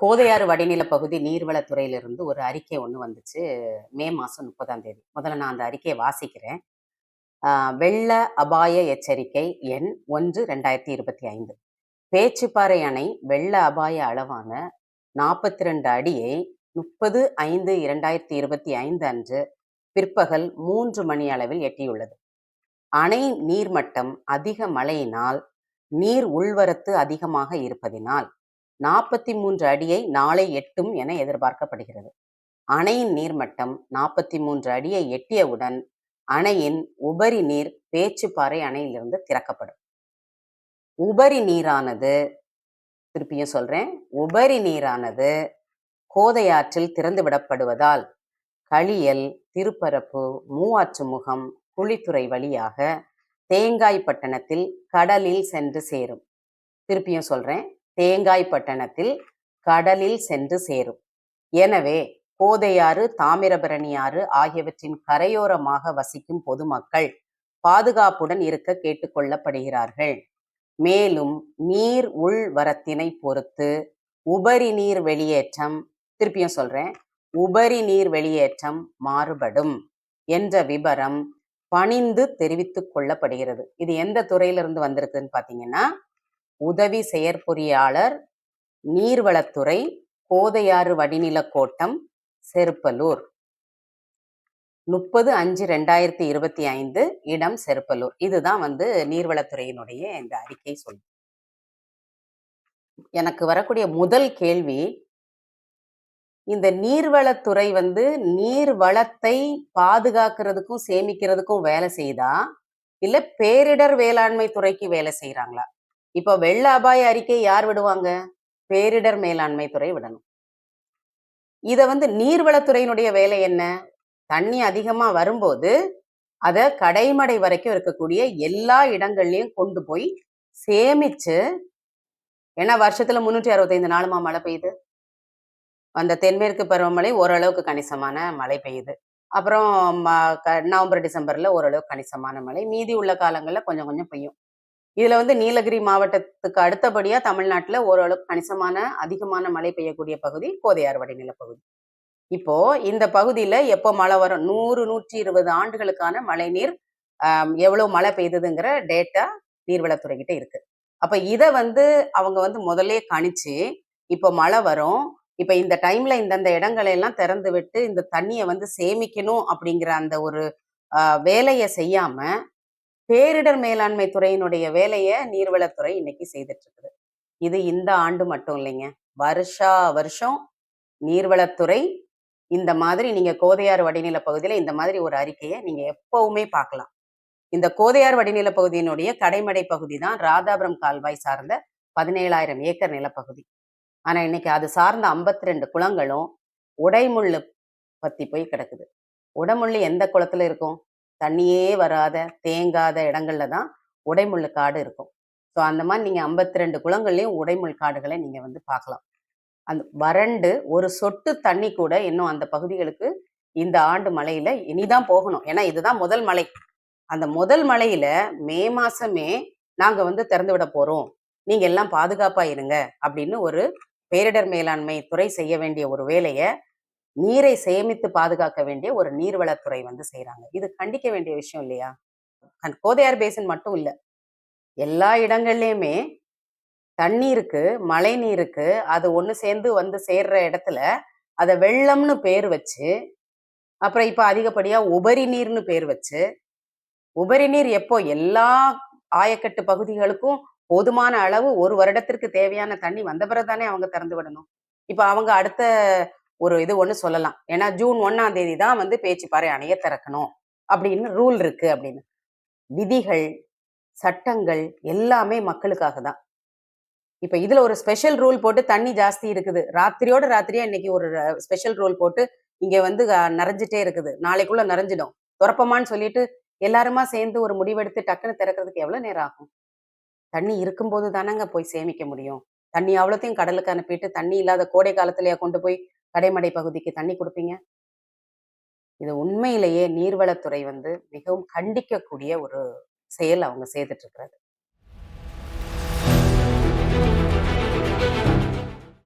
கோதையாறு வடிநில பகுதி நீர்வளத்துறையிலிருந்து ஒரு அறிக்கை ஒன்று வந்துச்சு மே மாதம் முப்பதாம் தேதி. முதல்ல நான் அந்த அறிக்கையை வாசிக்கிறேன். ஆஹ் வெள்ள அபாய எச்சரிக்கை எண் ஒன்று ரெண்டாயிரத்தி இருபத்தி ஐந்து. பேச்சுப்பாறை அணை வெள்ள அபாய அளவான நாற்பத்தி ரெண்டு அடியை முப்பது ஐந்து இரண்டாயிரத்தி இருபத்தி ஐந்து அன்று பிற்பகல் மூன்று மணி அளவில் எட்டியுள்ளது. அணை நீர்மட்டம் அதிக மழையினால் நீர் உள்வரத்து அதிகமாக இருப்பதினால் நாற்பத்தி மூன்று அடியை நாளை எட்டும் என எதிர்பார்க்கப்படுகிறது. அணையின் நீர்மட்டம் நாற்பத்தி மூன்று அடியை எட்டியவுடன் அணையின் உபரி நீர் பேச்சுப்பாறை அணையிலிருந்து திறக்கப்படும். உபரி நீரானது திருப்பியும் சொல்றேன் உபரி நீரானது கோதையாற்றில் திறந்து விடப்படுவதால் களியல் திருப்பரப்பு மூவாற்றுமுகம் குழித்துறை வழியாக தேங்காய் பட்டணத்தில் கடலில் சென்று சேரும். திருப்பியும் சொல்றேன் தேங்காய்பட்டணத்தில் கடலில் சென்று சேரும். எனவே கோதையாறு தாமிரபரணி ஆறு ஆகியவற்றின் கரையோரமாக வசிக்கும் பொதுமக்கள் பாதுகாப்புடன் இருக்க கேட்டுக்கொள்ளப்படுகிறார்கள் மேலும் நீர் உள் வரத்தினை பொறுத்து உபரி நீர் வெளியேற்றம் திருப்பியும் சொல்றேன் உபரி நீர் வெளியேற்றம் மாறுபடும் என்ற விபரம் பணிந்து தெரிவித்துக் கொள்ளப்படுகிறது. இது எந்த துறையிலிருந்து வந்திருக்குன்னு பாத்தீங்கன்னா உதவி செயற்பொறியாளர் நீர்வளத்துறை கோதையாறு வடிநில கோட்டம் செருப்பலூர். முப்பது அஞ்சு ரெண்டாயிரத்தி இருபத்தி ஐந்து இடம் செருப்பலூர். இதுதான் வந்து நீர்வளத்துறையினுடைய இந்த அறிக்கை சொல். எனக்கு வரக்கூடிய முதல் கேள்வி இந்த நீர்வளத்துறை வந்து நீர் வளத்தை பாதுகாக்கிறதுக்கும் சேமிக்கிறதுக்கும் வேலை செய்தா? இல்ல பேரிடர் வேளாண்மை துறைக்கு வேலை செய்யறாங்களா இப்போ வெள்ள அபாய அறிக்கை யார் விடுவாங்க? பேரிடர் மேலாண்மை துறை விடணும். இதை வந்து நீர்வளத்துறையினுடைய வேலை என்ன? தண்ணி அதிகமா வரும்போது அதை கடைமடை வரைக்கும் இருக்கக்கூடிய எல்லா இடங்கள்லயும் கொண்டு போய் சேமிச்சு ஏன்னா வருஷத்துல முன்னூற்றி அறுபத்தைந்து நாளுமா மழை பெய்யுது? அந்த தென்மேற்கு பருவமழை ஓரளவுக்கு கணிசமான மழை பெய்யுது. அப்புறம் ம- க- நவம்பர் டிசம்பர்ல ஓரளவுக்கு கணிசமான மழை. மீதி உள்ள காலங்கள்ல கொஞ்சம் கொஞ்சம் பெய்யும். இதுல வந்து நீலகிரி மாவட்டத்துக்கு அடுத்தபடியா தமிழ்நாட்டுல ஓரளவுக்கு கணிசமான அதிகமான மழை பெய்யக்கூடிய பகுதி கோதையார் வடிநில பகுதி. இப்போ இந்த பகுதியில எப்போ மழை வரும்? நூறு நூற்றி இருபது ஆண்டுகளுக்கான மழை நீர் எவ்வளவு மழை பெய்ததுங்கிற டேட்டா நீர்வளத்துறை கிட்ட இருக்கு. அப்ப இதை வந்து அவங்க வந்து முதலே கணிச்சு இப்போ மழை வரும் இப்ப இந்த டைம்ல இந்தந்த இடங்களை எல்லாம் திறந்து விட்டு இந்த தண்ணியை வந்து சேமிக்கணும் அப்படிங்கிற அந்த ஒரு வேலையை செய்யாம பேரிடர் மேலாண்மை துறையினுடைய வேலையை நீர்வளத்துறை இன்னைக்கு செய்துட்டு இருக்குது இது இந்த ஆண்டு மட்டும் இல்லைங்க. வருஷா வருஷம் நீர்வளத்துறை இந்த மாதிரி நீங்க கோதையார் வடிநில பகுதியில இந்த மாதிரி ஒரு அறிக்கையை நீங்க எப்பவுமே பார்க்கலாம் இந்த கோதையார் வடிநில பகுதியினுடைய கடைமடை பகுதி தான் ராதாபுரம் கால்வாய் சார்ந்த பதினேழாயிரம் ஏக்கர் நிலப்பகுதி. ஆனா இன்னைக்கு அது சார்ந்த 52 ரெண்டு குளங்களும் உடைமுள்ளு பத்தி போய் கிடக்குது. உடமுள்ளு எந்த குளத்துல இருக்கும்? தண்ணியே வராத தேங்காத இடங்கள்ல தான் உடைமுள்ளு காடு இருக்கும். ஸோ அந்த மாதிரி நீங்க 52 ரெண்டு குளங்கள்லயும் உடைமுள் காடுகளை நீங்க வந்து பார்க்கலாம். அந்த வறண்டு ஒரு சொட்டு தண்ணி கூட இன்னும் அந்த பகுதிகளுக்கு இந்த ஆண்டு மழையில இனிதான் போகணும். ஏன்னா இதுதான் முதல் மழை. அந்த முதல் மழையில மே மாசமே நாங்க வந்து திறந்து விட போறோம். நீங்க எல்லாம் பாதுகாப்பா இருங்க அப்படின்னு ஒரு பேரிடர் மேலாண்மை துறை செய்ய வேண்டிய ஒரு வேலையை நீரை சேமித்து பாதுகாக்க வேண்டிய ஒரு நீர்வளத்துறை வந்து செய்கிறாங்க இது கண்டிக்க வேண்டிய விஷயம் இல்லையா? கோதையார் பேசின் மட்டும் இல்ல. எல்லா இடங்கள்லையுமே தண்ணீருக்கு மழை நீருக்கு அது ஒன்று சேர்ந்து வந்து சேர்ற இடத்துல அதை வெள்ளம்னு பேர் வச்சு அப்புறம் இப்ப அதிகப்படியா உபரி நீர்னு பேர் வச்சு உபரி நீர் எப்போ எல்லா ஆயக்கட்டு பகுதிகளுக்கும் போதுமான அளவு ஒரு வருடத்திற்கு தேவையான தண்ணி வந்த பிறகுதானே அவங்க திறந்து விடணும். இப்ப அவங்க அடுத்த ஒரு இது ஒண்ணு சொல்லலாம். ஏன்னா ஜூன் ஒண்ணாம் தேதி தான் வந்து பேச்சுப்பாறை அணைய திறக்கணும் அப்படின்னு ரூல் இருக்கு அப்படின்னு. விதிகள் சட்டங்கள் எல்லாமே மக்களுக்காக தான். இப்ப இதுல ஒரு ஸ்பெஷல் ரூல் போட்டு தண்ணி ஜாஸ்தி இருக்குது. ராத்திரியோட ராத்திரியா இன்னைக்கு ஒரு ஸ்பெஷல் ரூல் போட்டு இங்க வந்து நிறைஞ்சிட்டே இருக்குது. நாளைக்குள்ள நிறைஞ்சிடும் துறப்பமான்னு சொல்லிட்டு எல்லாருமா சேர்ந்து ஒரு முடிவெடுத்து டக்குன்னு திறக்கிறதுக்கு எவ்வளவு நேரம் ஆகும்? தண்ணி இருக்கும்போது தானங்க போய் சேமிக்க முடியும். தண்ணி அவ்வளோத்தையும் கடலுக்கு அனுப்பிட்டு தண்ணி இல்லாத கோடை காலத்திலேயே கொண்டு போய் கடைமடை பகுதிக்கு தண்ணி கொடுப்பீங்க? இது உண்மையிலேயே நீர்வளத்துறை வந்து மிகவும் கண்டிக்கக்கூடிய ஒரு செயல் அவங்க செய்துட்டு இருக்கிறது.